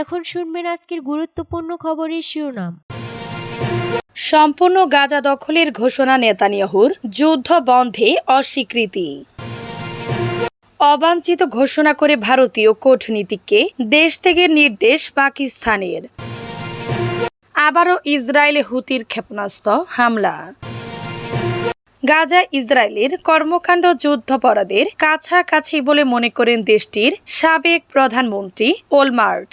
এখন শুনবেন আজকের গুরুত্বপূর্ণ খবরের শিরোনাম। সম্পূর্ণ গাজা দখলের ঘোষণা নেতানিয়াহুর যুদ্ধ বন্ধে অস্বীকৃতি। অবাঞ্ছিত ঘোষণা করে ভারতীয় কূটনীতিককে দেশ থেকে নির্দেশ পাকিস্তানের। আবারও ইসরায়েলে হুতির ক্ষেপণাস্ত্র হামলা। গাজা ইসরায়েলের কর্মকাণ্ড যুদ্ধাপরাধের কাছাকাছি বলে মনে করেন দেশটির সাবেক প্রধানমন্ত্রী ওলমার্ট।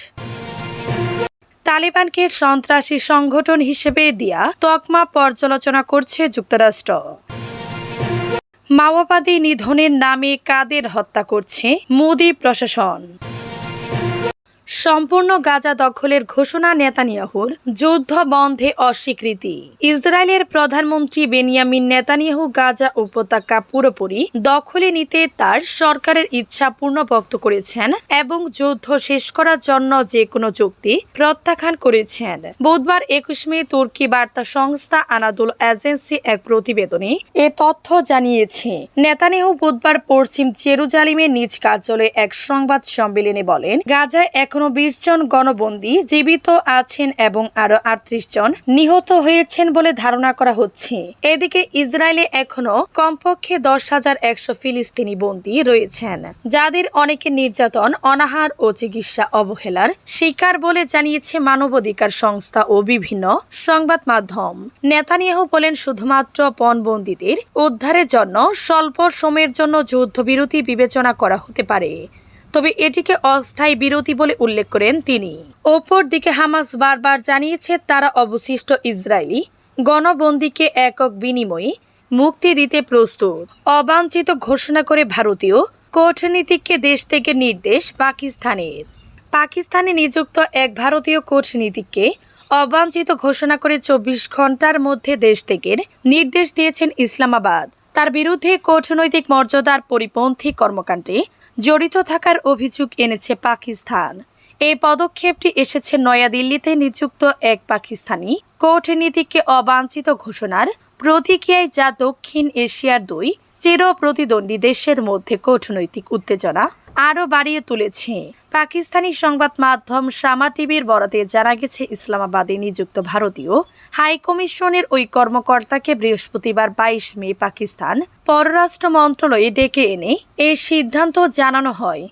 তালিবানকে সন্ত্রাসী সংগঠন হিসেবে দিয়া তকমা পর্যালোচনা করছে যুক্তরাষ্ট্র। মাওবাদী নিধনের নামে কাদের হত্যা করছে মোদী প্রশাসন? সম্পূর্ণ গাজা দখলের ঘোষণা নেতানিয়াহুর যুদ্ধ বন্ধে অস্বীকৃতি। ইসরায়েলের প্রধানমন্ত্রী বেনিয়ামিন নেতানিয়াহু গাজা উপত্যকা পুরোপুরি দখলে নিতে তার সরকারের ইচ্ছা পূর্ণ ব্যক্ত করেছেন এবং যুদ্ধ শেষ করার জন্য যে কোনো চুক্তি প্রত্যাখ্যান করেছেন। বুধবার একুশ মে তুর্কি বার্তা সংস্থা আনাদুল এজেন্সি এক প্রতিবেদনে এ তথ্য জানিয়েছে। নেতানিয়াহু বুধবার পশ্চিম জেরুজালিমের নিজ কার্যালয়ে এক সংবাদ সম্মেলনে বলেন, গাজায় এখনও বিশ জন গণবন্দী জীবিত আছেন এবং আরও আটত্রিশ জন নিহত হয়েছেন বলে ধারণা করা হচ্ছে। এদিকে ইসরায়েলে এখনও কমপক্ষে দশ হাজার একশো ফিলিস্তিনি বন্দী রয়েছেন, যাদের অনেকে নির্যাতন, অনাহার ও চিকিৎসা অবহেলার শিকার বলে জানিয়েছে মানবাধিকার সংস্থা ও বিভিন্ন সংবাদ মাধ্যম। নেতানিয়াহু বলেন, শুধুমাত্র পণবন্দীদের উদ্ধারের জন্য স্বল্প সময়ের জন্য যুদ্ধবিরতি বিবেচনা করা হতে পারে। তবে এটিকে অস্থায়ী বিরতি বলে উল্লেখ করেন তিনি। ওপর দিকে হামাস বারবার জানিয়েছে, তারা অবশিষ্ট ইসরায়েলি গণবন্দীকে একক বিনিময়ে মুক্তি দিতে প্রস্তুত। অবাঞ্ছিত ঘোষণা করে ভারতীয় কূটনীতিককে দেশ থেকে নির্দেশ পাকিস্তানের। পাকিস্তানে নিযুক্ত এক ভারতীয় কূটনীতিককে অবাঞ্ছিত ঘোষণা করে চব্বিশ ঘণ্টার মধ্যে দেশ থেকে নির্দেশ দিয়েছেন ইসলামাবাদ। তার বিরুদ্ধে কূটনৈতিক মর্যাদার পরিপন্থী কর্মকাণ্ডে জড়িত থাকার অভিযোগ এনেছে পাকিস্তান। এই পদক্ষেপটি এসেছে নয়াদিল্লিতে নিযুক্ত এক পাকিস্তানি। কূটনীতিককে অবাঞ্ছিত ঘোষণার প্রতিক্রিয়ায় যা দক্ষিণ এশিয়ার দুই চির প্রতিদ্বন্দ্বী দেশের মধ্যে কূটনৈতিক উত্তেজনা আরও বাড়িয়ে তুলেছে। পাকিস্তানি সংবাদ মাধ্যম সামা টিভির বরাতে জানা গেছে, ইসলামাবাদে নিযুক্ত ভারতীয় হাইকমিশনের ওই কর্মকর্তাকে বৃহস্পতিবার বাইশ মে পাকিস্তান পররাষ্ট্র মন্ত্রণালয়ে ডেকে এনে এই সিদ্ধান্ত জানানো হয়।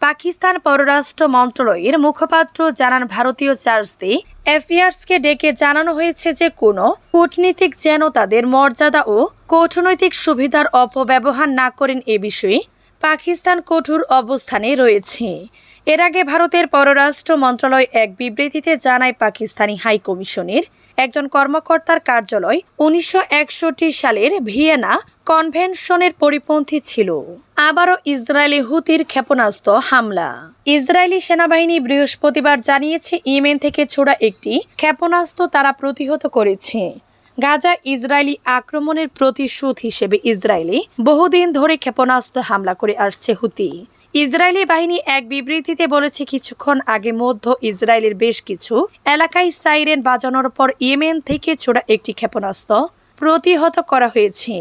পাকিস্তান পররাষ্ট্র মন্ত্রণালয়ের মুখপাত্র জানান ভারতীয় চার্জে অ্যাফেয়ার্সকে ডেকে জানানো হয়েছে যে কোনো কূটনীতিক যেন তাদের মর্যাদা ও কূটনৈতিক সুবিধার অপব্যবহার না করেন এ বিষয়ে পাকিস্তান কঠোর অবস্থানে রয়েছে। এর আগে ভারতের পররাষ্ট্র মন্ত্রণালয় এক বিবৃতিতে জানায় পাকিস্তানি হাই কমিশনের একজন কর্মকর্তার কার্যালয় উনিশশো একষট্টি সালের ভিয়েনা কনভেনশনের পরিপন্থী ছিল। আবারও ইসরায়েলি হুতির ক্ষেপণাস্ত্র হামলা। ইসরায়েলি সেনাবাহিনী বৃহস্পতিবার জানিয়েছে, ইয়েমেন থেকে ছোড়া একটি ক্ষেপণাস্ত্র তারা প্রতিহত করেছে। গাজা ইসরায়েলি আক্রমণের প্রতিশোধ হিসেবে ইসরায়েলে বহুদিন ধরে ক্ষেপণাস্ত্র হামলা করে আসছে হুতি। ইসরায়েলি বাহিনী এক বিবৃতিতে বলেছে, কিছুক্ষণ আগে মধ্য ইসরায়েলের বেশ কিছু এলাকায় সাইরেন বাজানোর পর ইয়েমেন থেকে ছোড়া একটি ক্ষেপণাস্ত্র প্রতিহত করা হয়েছে।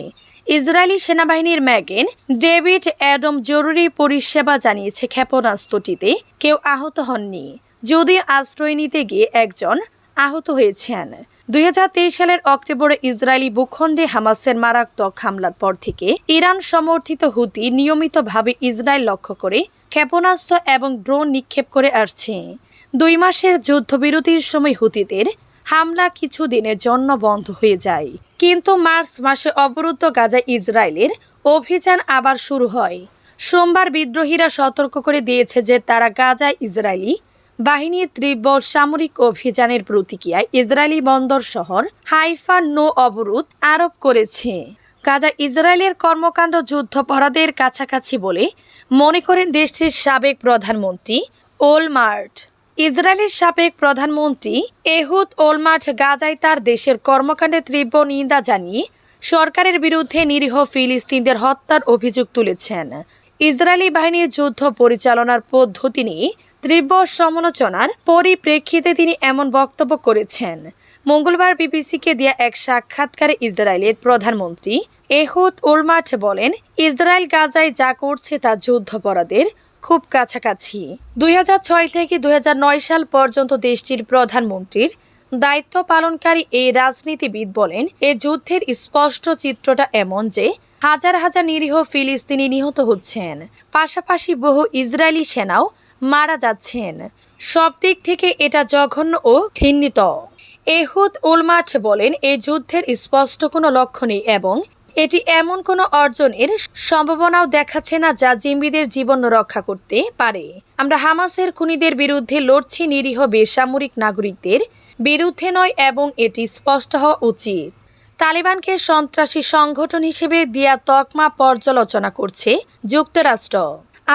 ইসরায়েলি সেনাবাহিনীর ম্যাগেন ডেভিড অ্যাডম জরুরি পরিষেবা জানিয়েছে ক্ষেপণাস্ত্রটিতে। কেউ আহত হননি, যদিও আশ্রয় নিতে গিয়ে একজন আহত হয়েছেন। দুই হাজার তেইশ সালের অক্টোবরে ইসরায়েলি ভূখণ্ডে হামাসের মারাত্মক হামলার পর থেকে ইরান সমর্থিত হুতি নিয়মিতভাবে ইসরায়েল লক্ষ্য করে ক্ষেপণাস্ত্র এবং ড্রোন নিক্ষেপ করে আসছে। দুই মাসের যুদ্ধবিরতির সময় হুতিদের হামলা কিছুদিনের জন্য বন্ধ হয়ে যায়। কিন্তু মার্চ মাসে অবরুদ্ধ গাজা ইসরায়েলের অভিযান আবার শুরু হয়। সোমবার বিদ্রোহীরা সতর্ক করে দিয়েছে যে তারা গাজা ইসরায়েলি বাহিনীর তীব্র সামরিক অভিযানের প্রতিক্রিয়ায় ইসরায়েলি বন্দর শহর হাইফা নো অবরোধ আরোপ করেছে। গাজা ইসরায়েলের কর্মকাণ্ড যুদ্ধপরাধের কাছাকাছি বলে মনে করেন দেশটির সাবেক প্রধানমন্ত্রী ওলমার্ট। ইসরায়েলের সাবেক প্রধানমন্ত্রী এহুদ ওলমার্ট গাজায় তার দেশের কর্মকাণ্ডে তীব্র নিন্দা জানিয়ে সরকারের বিরুদ্ধে নিরীহ ফিলিস্তিনদের হত্যার অভিযোগ তুলেছেন। ইসরায়েলি বাহিনীর যুদ্ধ পরিচালনার পদ্ধতি নিয়ে তীব্র সমালোচনার পরিপ্রেক্ষিতে তিনি এমন বক্তব্য করেছেন। মঙ্গলবার বিবিসিকে দেয়া এক সাক্ষাৎকারে ইসরায়েলের প্রধানমন্ত্রী এহুদ ওলমার্ট বলেন, ইসরায়েল গাজায় যা করছে তা যুদ্ধাপরাধের খুব কাছাকাছি। দু হাজার ছয় থেকে দু হাজার নয় সাল পর্যন্ত দেশটির প্রধানমন্ত্রীর দায়িত্ব পালনকারী এই রাজনীতিবিদ বলেন, এ যুদ্ধের স্পষ্ট চিত্রটা এমন যে, হাজার হাজার নিরীহ ফিলিস্তিনি নিহত হচ্ছেন। পাশাপাশি বহু ইসরায়েলি সেনাও মারা যাচ্ছেন। সব দিক থেকে এটা জঘন্য ও ঘৃণিত। এহুদ উলমাঠ বলেন এই যুদ্ধের স্পষ্ট কোনো লক্ষ্য নেই এবং এটি এমন কোনো অর্জনের সম্ভাবনাও দেখাচ্ছে না যা জিম্বিদের জীবন রক্ষা করতে পারে। আমরা হামাসের খুনিদের বিরুদ্ধে লড়ছি নিরীহ বেসামরিক নাগরিকদের বিরুদ্ধে নয় এবং এটি স্পষ্ট হওয়া উচিত। তালিবানকে সন্ত্রাসী সংগঠন হিসেবে দিয়া তকমা পর্যালোচনা করছে যুক্তরাষ্ট্র।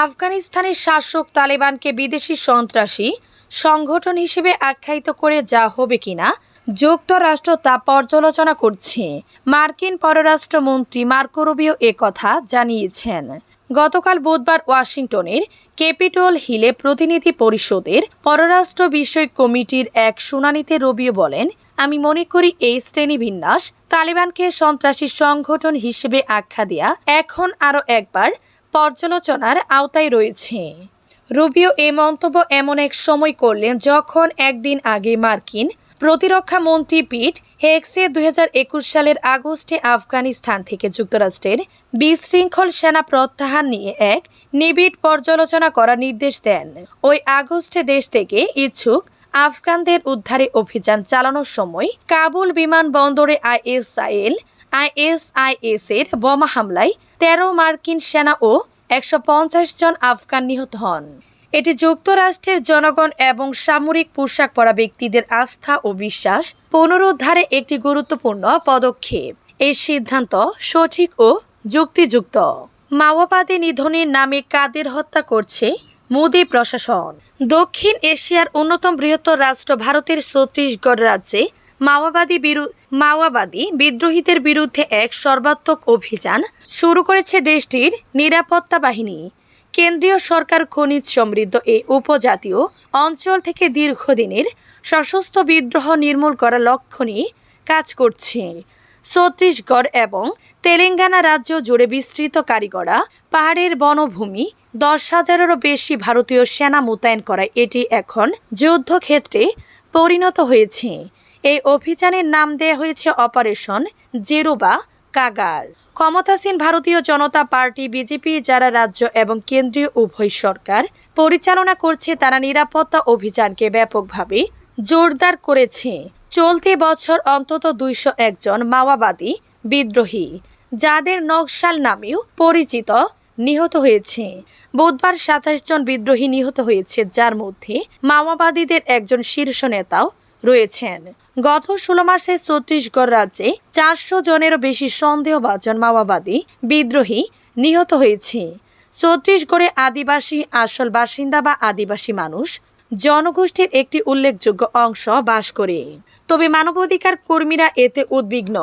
আফগানিস্তানের শাসক তালেবানকে বিদেশি সন্ত্রাসী সংগঠন হিসেবে আখ্যায়িত করে যা হবে কিনা যুক্তরাষ্ট্র তা পর্যালোচনা করছে। মার্কিন পররাষ্ট্রমন্ত্রী মার্কো রুবিও কথা জানিয়েছেন। গতকাল বুধবার ওয়াশিংটনের ক্যাপিটল হিলে প্রতিনিধি পরিষদের পররাষ্ট্র বিষয়ক কমিটির এক শুনানিতে রবিও বলেন, আমি মনে করি এই শ্রেণীবিন্যাস তালেবানকে সন্ত্রাসী সংগঠন হিসেবে আখ্যা দেয়া এখন আরও একবার পর্যালোচনার আওতায় রয়েছে। রুবিও এ মন্তব্য এমন এক সময় করলেন যখন একদিন আগে মার্কিন প্রতিরক্ষা মন্ত্রী পিট হেক্সে দুই হাজার একুশ সালের আগস্টে আফগানিস্তান থেকে যুক্তরাষ্ট্রের বিশৃঙ্খল সেনা প্রত্যাহার নিয়ে এক নিবিড় পর্যালোচনা করার নির্দেশ দেন। ওই আগস্টে দেশ থেকে ইচ্ছুক আফগানদের উদ্ধারে অভিযান চালানোর সময় কাবুল বিমানবন্দরে আইএসআইএল আইএসআইএস এর বোমা হামলায় তেরো মার্কিন সেনা ও একশো পঞ্চাশ জন আফগান নিহত হন। এটি যুক্তরাষ্ট্রের জনগণ এবং সামরিক পোশাক পরা ব্যক্তিদের আস্থা ও বিশ্বাস পুনরুদ্ধারে একটি গুরুত্বপূর্ণ পদক্ষেপ। এই সিদ্ধান্ত সঠিক ও যুক্তিযুক্ত। মাওবাদী নিধনের নামে কাদের হত্যা করছে মোদি প্রশাসন। দক্ষিণ এশিয়ার অন্যতম বৃহত্তর রাষ্ট্র ভারতের ছত্তিশগড় রাজ্যে মাওবাদী বিরু মাওবাদী বিদ্রোহীদের বিরুদ্ধে এক সর্বাত্মক অভিযান শুরু করেছে দেশটির নিরাপত্তা বাহিনী। কেন্দ্রীয় সরকার খনিজ সমৃদ্ধ এই উপজাতীয় অঞ্চল থেকে দীর্ঘদিনের সশস্ত্র বিদ্রোহ নির্মূল করার লক্ষ্য নিয়ে কাজ করছে। ছত্তিশগড় এবং তেলেঙ্গানা রাজ্য জুড়ে বিস্তৃত কারিগরা পাহাড়ের বনভূমি, দশ হাজারেরও বেশি ভারতীয় সেনা মোতায়েন করায় এটি এখন যুদ্ধক্ষেত্রে পরিণত হয়েছে। এই অভিযানের নাম দেয়া হয়েছে অপারেশন জেরুবা কাগার। ক্ষমতাসীন ভারতীয় জনতা পার্টি, বিজেপি, যারা রাজ্য এবং কেন্দ্রীয় উভয় সরকার পরিচালনা করছে, তারা নিরাপত্তা অভিযানকে ব্যাপকভাবে জোরদার করেছে। চলতি বছর অন্তত দুইশো একজন মাওবাদী বিদ্রোহী, যাদের নকশাল নামেও পরিচিত নিহত হয়েছে। বুধবার সাতাশ জন বিদ্রোহী নিহত হয়েছে, যার মধ্যে মাওবাদীদের একজন শীর্ষ নেতাও রয়েছেন। গত ষোলো মাসে ছত্তিশগড় রাজ্যে চারশো জনেরও বেশি সন্দেহভাজন মাওবাদী বিদ্রোহী নিহত হয়েছে। ছত্তিশগড়ে আদিবাসী আসল বাসিন্দা বা আদিবাসী মানুষ জনগোষ্ঠীর একটি উল্লেখযোগ্য অংশ বাস করে। তবে মানবাধিকার কর্মীরা এতে উদ্বিগ্ন।